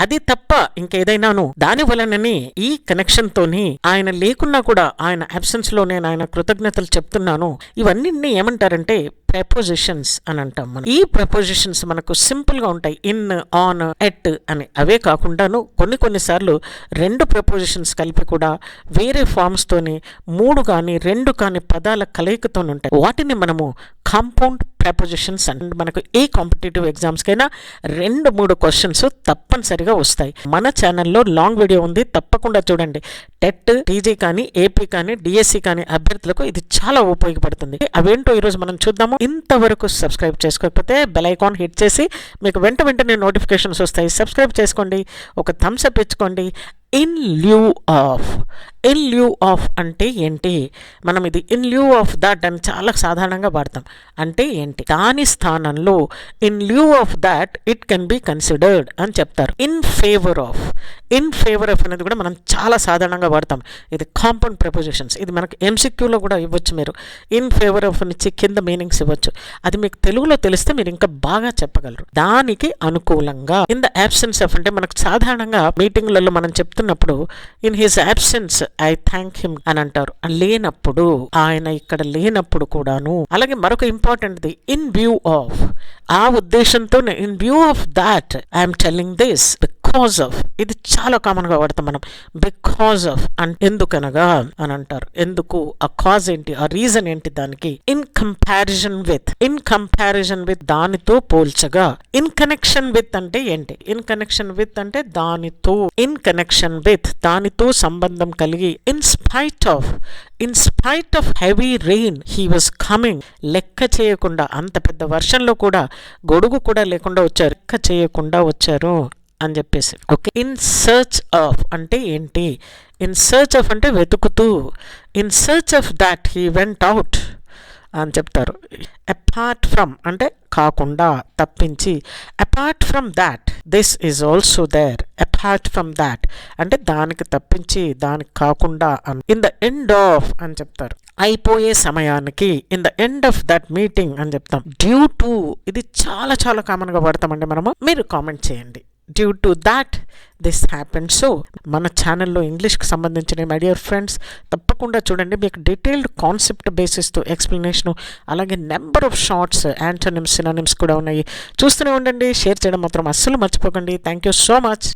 అది తప్ప ఇంకేదైనాను. దాని వలనని ఈ కనెక్షన్ తోని ఆయన లేకున్నా కూడా ఆయన అబ్సెన్స్లో నేను ఆయన కృతజ్ఞతలు చెప్తున్నాను. ఇవన్నీ ఏమంటారంటే ప్రపోజిషన్స్ అని అంటాం మనం. ఈ ప్రపోజిషన్స్ మనకు సింపుల్గా ఉంటాయి. ఇన్ ఆన్ ఎట్ అని. అవే కాకుండాను కొన్ని కొన్నిసార్లు రెండు ప్రపోజిషన్స్ కలిపి కూడా వేరే ఫార్మ్స్ తోని మూడు కానీ రెండు కానీ పదాల కలయికతోనుంటాయి వాటిని మనము కాంపౌండ్ ప్రపోజిషన్స్ అండ్ మనకు ఏ కాంపిటేటివ్ ఎగ్జామ్స్కైనా రెండు మూడు క్వశ్చన్స్ తప్పనిసరిగా వస్తాయి. మన ఛానల్లో లాంగ్ వీడియో ఉంది తప్పకుండా చూడండి. టెట్ టీజీ కానీ ఏపీ కానీ డిఎస్సి కానీ అభ్యర్థులకు ఇది చాలా ఉపయోగపడుతుంది. అవేంటో ఈరోజు మనం చూద్దాము. ఇంతవరకు సబ్స్క్రైబ్ చేసుకోకపోతే బెల్ ఐకాన్ హిట్ చేసి మీకు వెంట వెంటనే నోటిఫికేషన్స్ వస్తాయి. సబ్స్క్రైబ్ చేసుకోండి. ఒక థమ్స్ అప్ ఇచ్చుకోండి. In lieu of in lieu of అంటే ఏంటి? మనం ఇది ఇన్ ల్యూ ఆఫ్ దట్ అని చాలా సాధారణంగా వాడతాం. అంటే ఏంటి? దాని స్థానంలో in lieu of that it can be considered అని చెప్తారు. In favour of in favour of అనేది కూడా మనం చాలా సాధారణంగా వాడతాం. ఇది కాంపౌండ్ ప్రపోజిషన్స్ ఇది మనకు ఎంసిక్యూలో కూడా ఇవ్వచ్చు మీరు. ఇన్ ఫేవర్ ఆఫ్ నుంచి కింద మీనింగ్స్ ఇవ్వచ్చు. అది మీకు తెలుగులో తెలిస్తే మీరు ఇంకా బాగా చెప్పగలరు. దానికి అనుకూలంగా ఇన్ ద యాబ్సెన్స్ ఆఫ్ అంటే మనకు సాధారణంగా మీటింగ్లలో మనం చెప్తున్నప్పుడు in his absence I thank him అని అంటారు. లేనప్పుడు ఆయన ఇక్కడ లేనప్పుడు కూడాను. అలాగే మరొక important the in view of ఆ ఉద్దేశంతో in view of that I'm telling this because of ఇది చాలా కామన్గా వాడతాం మనం. బికాజ్ ఆఫ్ అండ్ ఎందుకనగా అని అంటారు. ఎందుకు? ఆ కాజ్ ఏంటి? ఆ రీజన్ ఏంటి దానికి? In comparison with in comparison with దానితో పోల్చగా ఇన్ కనెక్షన్ విత్ అంటే ఏంటి? ఇన్ కనెక్షన్ విత్ అంటే దానితో. ఇన్ కనెక్షన్ విత్ దానితో సంబంధం కలిగి in spite of in spite of heavy rain he was coming లెక్క చేయకుండా అంత పెద్ద వర్షంలో కూడా గొడుగు కూడా లేకుండా వచ్చారు. లెక్క చేయకుండా వచ్చారు. అని చెప్పేసి. ఓకే? ఇన్ సర్చ్ ఆఫ్ అంటే ఏంటి? ఇన్ సర్చ్ ఆఫ్ అంటే వెతుకుతూ. In search of that he went out అని చెప్తారు. అపార్ట్ ఫ్రమ్ అంటే కాకుండా తప్పించి. Apart from that this is also there apart from that అంటే దానికి తప్పించి దానికి కాకుండా అని. ఇన్ ద ఎండ్ ఆఫ్ అని చెప్తారు. అయిపోయే సమయానికి in the end of that meeting అని చెప్తాం. డ్యూ టు ఇది చాలా చాలా కామన్గా వాడతామండి మనము. మీరు కామెంట్ చేయండి. Due to that this happen so మన ఛానల్లో ఇంగ్లీష్కి సంబంధించిన మై డియర్ ఫ్రెండ్స్ తప్పకుండా చూడండి. మీకు డీటెయిల్డ్ కాన్సెప్ట్ బేసిస్తో ఎక్స్ప్లెనేషను అలాగే number of shorts antonyms synonyms కూడా ఉన్నాయి. చూస్తూనే ఉండండి. షేర్ చేయడం మాత్రం అస్సలు మర్చిపోకండి. Thank you so much